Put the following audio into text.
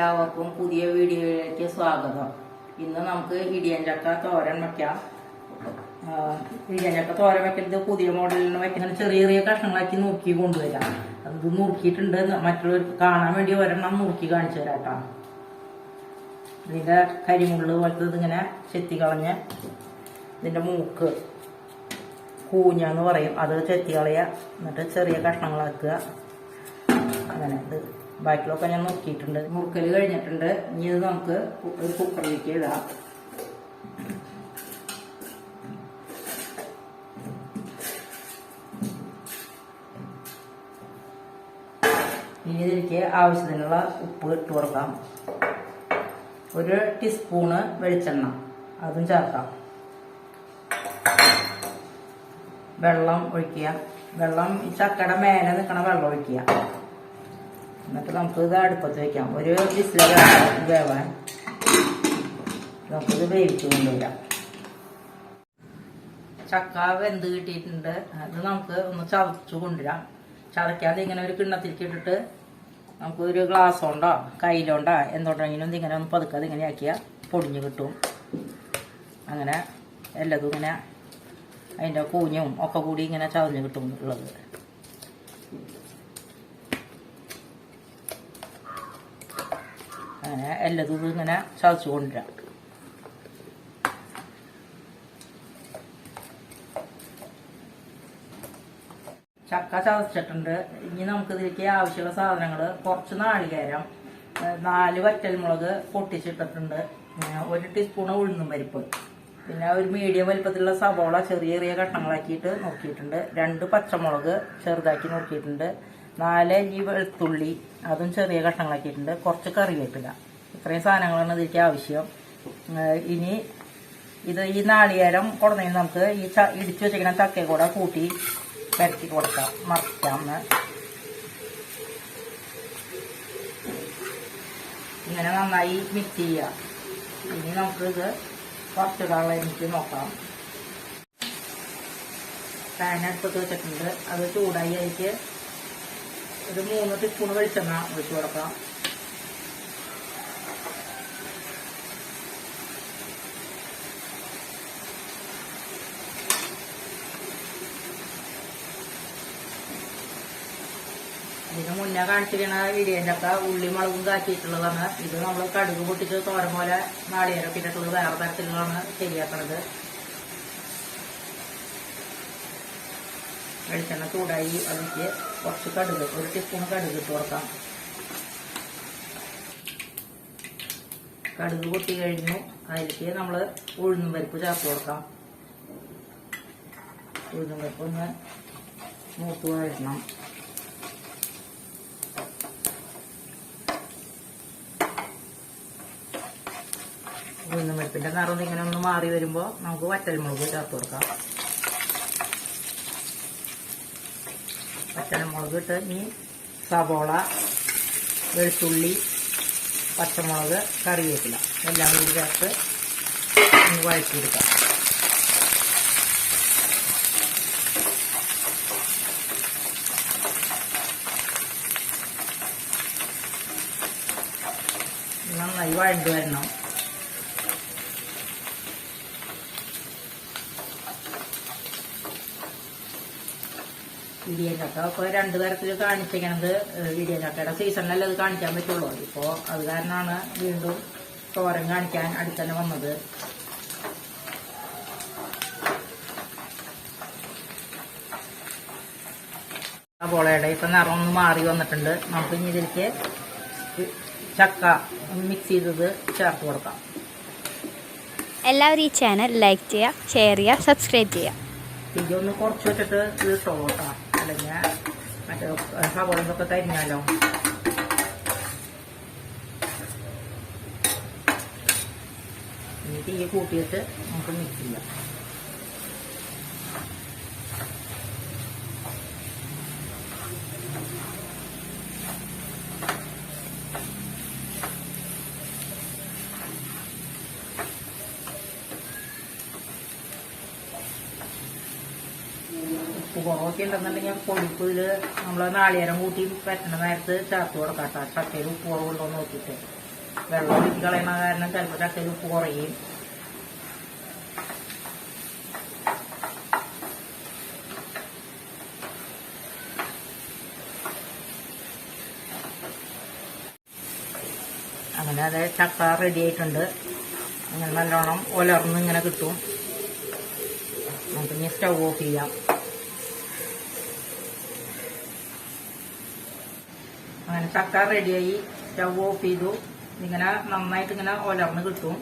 എല്ലാവർക്കും പുതിയ വീഡിയോയിലേക്ക് സ്വാഗതം. ഇന്ന് നമുക്ക് ഇടിയൻ ചക്ക തോരൻ വെക്കാം. ഇടിയഞ്ചക്ക തോരൻ വയ്ക്കുന്നത് പുതിയ മോഡലിന് വെക്കുന്ന ചെറിയ ചെറിയ കഷ്ണങ്ങളാക്കി നോക്കി കൊണ്ടുവരാം. അത് നുറുക്കിയിട്ടുണ്ട്. മറ്റുള്ളവർക്ക് കാണാൻ വേണ്ടി ഒരെണ്ണം നുറുക്കി കാണിച്ചു തരാം കേട്ടോ. ഇതിന്റെ കരിമുള്ളു പോലത്തെ ഇതിങ്ങനെ ചെത്തി കളഞ്ഞ് ഇതിന്റെ മൂക്ക് കൂഞ്ഞ എന്ന് പറയും. അത് ചെത്തി കളയുക എന്നിട്ട് ചെറിയ കഷ്ണങ്ങളാക്കുക. അങ്ങനെ ഇത് ബാക്കിലൊക്കെ ഞാൻ നോക്കിയിട്ടുണ്ട്. മുറുക്കൽ കഴിഞ്ഞിട്ടുണ്ട്. ഇനി ഇത് നമുക്ക് ഒരു കുക്കറിലേക്ക് ഇടാം. ഇനി ഇതിലേക്ക് ആവശ്യത്തിനുള്ള ഉപ്പ് ഇട്ട് കൊടുക്കാം. ഒരു ടീസ്പൂണ് വെളിച്ചെണ്ണ. അതും ചേർക്കാം. വെള്ളം ഒഴിക്കുക. വെള്ളം ഈ ചക്കയുടെ മേലെ നിൽക്കണ വെള്ളം ഒഴിക്കുക. എന്നിട്ട് നമുക്ക് ഇത് അടുപ്പത്ത് വെക്കാം. ഒരു വിസില വേവാൻ. നമുക്കിത് വേവിച്ചു കൊണ്ടുവരാം ചക്ക വെന്ത് കിട്ടിയിട്ടുണ്ട്. അത് നമുക്ക് ഒന്ന് ചതച്ചു കൊണ്ടുവരാം. ചതയ്ക്കാതെ ഇങ്ങനെ ഒരു കിണ്ണത്തിലേക്ക് ഇട്ടിട്ട് നമുക്ക് ഒരു ഗ്ലാസ് കൊണ്ടോ കയ്യിലോണ്ടോ എന്തുണ്ടെങ്കിലും ഇങ്ങനെ ഒന്ന് പതുക്കാതെ ഇങ്ങനെ ആക്കിയാൽ പൊടിഞ്ഞു കിട്ടും. അങ്ങനെ എല്ലാതും ഇങ്ങനെ അതിന്റെ കൂഞ്ഞും ഒക്കെ കൂടി ഇങ്ങനെ ചതഞ്ഞ് കിട്ടും ഉള്ളത്. അങ്ങനെ എല്ലാതും ഇങ്ങനെ ചതച്ചു കൊണ്ടുവരാം. ചക്ക ചതച്ചിട്ടുണ്ട്. ഇനി നമുക്ക് ഇതിലേക്ക് ആവശ്യമുള്ള സാധനങ്ങൾ കുറച്ച് നാളികേരം നാല് വറ്റൽമുളക് പൊട്ടിച്ചിട്ടിട്ടുണ്ട്. ഒരു ടീസ്പൂൺ ഉഴുന്നും പരിപ്പ്. പിന്നെ ഒരു മീഡിയം വലിപ്പത്തിലുള്ള സവോള ചെറിയ ചെറിയ കഷ്ണങ്ങളാക്കിയിട്ട് നോക്കിയിട്ടുണ്ട്. രണ്ട് പച്ചമുളക് ചെറുതാക്കി നോക്കിയിട്ടുണ്ട്. നാല് അഞ്ച് വെളുത്തുള്ളി അതും ചെറിയ കഷ്ണങ്ങളാക്കിയിട്ടുണ്ട്. കുറച്ച് കറിവേപ്പില. ഇത്രയും സാധനങ്ങളാണ് ഇതിലേക്ക് ആവശ്യം. ഇനി ഇത് ഈ നാളികേരം കൊടുന്നെങ്കിൽ നമുക്ക് ഈ ച ഇടിച്ചു വെച്ചിരിക്കുന്ന ചക്കയെ കൂടെ കൂട്ടി പരത്തി കൊടുക്കാം. മറിക്കാം. ഇങ്ങനെ നന്നായി മിക്സ് ചെയ്യാം ഇനി നമുക്ക് നമുക്കിത് കുറച്ചിടാനുള്ള എനിക്ക് നോക്കാം. പാൻ വെച്ചിട്ടുണ്ട്. അത് ചൂടായി അതിലേക്ക് ഒരു മൂന്ന് ടീസ്പൂൺ വെളിച്ചെണ്ണ ഒഴിച്ചു കൊടുക്കാം. ഇതിന് മുന്നേ കാണിച്ചിരിക്കണ വീഡിയോന്റെ ഒക്കെ ഉള്ളി മുളകും കാച്ചിട്ടുള്ളതാണ് ഇത് നമ്മൾ കടുക് പൊട്ടിച്ച് തോരൻ പോലെ നാളികേരൊക്കെ ഇട്ടിട്ടുള്ളത് വേറെ തരത്തിലുള്ളതാണ് ശരിയാക്കണത്. വെളിച്ചെണ്ണ ചൂടായി അതിലേക്ക് കുറച്ച് കടുക് ഒരു ടീസ്പൂൺ കടുക് ഇട്ട് കൊടുക്കാം. കടുക് പൊട്ടി കഴിഞ്ഞു. അതിലേക്ക് നമ്മൾ ഉഴുന്നും പരിപ്പ് ചേർത്ത് കൊടുക്കാം. ഉഴുന്നും പരിപ്പ് ഒന്ന് മൂത്ത് വഴറ്റണം. ഉഴുന്നും പരിപ്പിന്റെ നിറം ഇങ്ങനെ ഒന്ന് മാറി വരുമ്പോൾ നമുക്ക് വറ്റൽമുളക് ചേർത്ത് കൊടുക്കാം. വറ്റൽമുളക് ഇട്ട് ഇനി സവോള വെളുത്തുള്ളി പച്ചമുളക് കറിവേപ്പില. എല്ലാം കൂടി ചേർത്ത് വഴറ്റിയെടുക്കാം. നന്നായി വഴണ്ടു വരണം. ഇടിയഞ്ചക്ക ഇപ്പോൾ രണ്ട് തരത്തിൽ കാണിച്ചിരിക്കണത് ഇടിയഞ്ചക്കയുടെ സീസണിലല്ലേ അത് കാണിക്കാൻ പറ്റുള്ളൂ. ഇപ്പോൾ അത് കാരണമാണ് വീണ്ടും തോരൻ കാണിക്കാൻ അടുത്തന്നെ വന്നത്. സവോളയുടെ ഇപ്പം നിറം ഒന്ന് മാറി വന്നിട്ടുണ്ട്. നമുക്ക് ഇനി ഇതിലേക്ക് ചക്ക മിക്സ് ചെയ്തത് ചേർത്ത് കൊടുക്കാം. എല്ലാവരും ഈ ചാനൽ ലൈക്ക് ചെയ്യുക ഷെയർ ചെയ്യുക സബ്സ്ക്രൈബ് ചെയ്യുക. ഇതൊന്ന് കുറച്ച് വെച്ചിട്ട് ഇത് อะไรเงี้ยมันจะข้าวบอลเขาก็ได้เนื้อลงมีที่ยูคูเปียเตอร์มันก็มีเกลือ കുറവൊക്കെ ഉണ്ടെന്നുണ്ടെങ്കിൽ ഇതിൽ നമ്മൾ നാളികേരം കൂട്ടി പറ്റുന്ന നേരത്ത് ചേർത്ത് കൊടുക്കാം കേട്ടോ. ചക്കയിൽ ഉപ്പ് കുറവുണ്ടോ നോക്കിട്ട് വെള്ളം ഒഴിച്ച് കളയണ കാരണം ചിലപ്പോൾ ചക്കയിൽ ഉപ്പ് കുറയും. അങ്ങനെ അത് ചക്ക റെഡി ആയിട്ടുണ്ട്. അങ്ങനെ നല്ലോണം ഒലർന്ന് ഇങ്ങനെ കിട്ടും. നമുക്ക് ഇനി സ്റ്റൗ ഓഫ് ചെയ്യാം. അങ്ങനെ ചക്ക റെഡിയായി സ്റ്റൗ ഓഫ് ചെയ്തു. ഇങ്ങനെ നന്നായിട്ട് ഇങ്ങനെ ഒലർന്ന് കിട്ടും.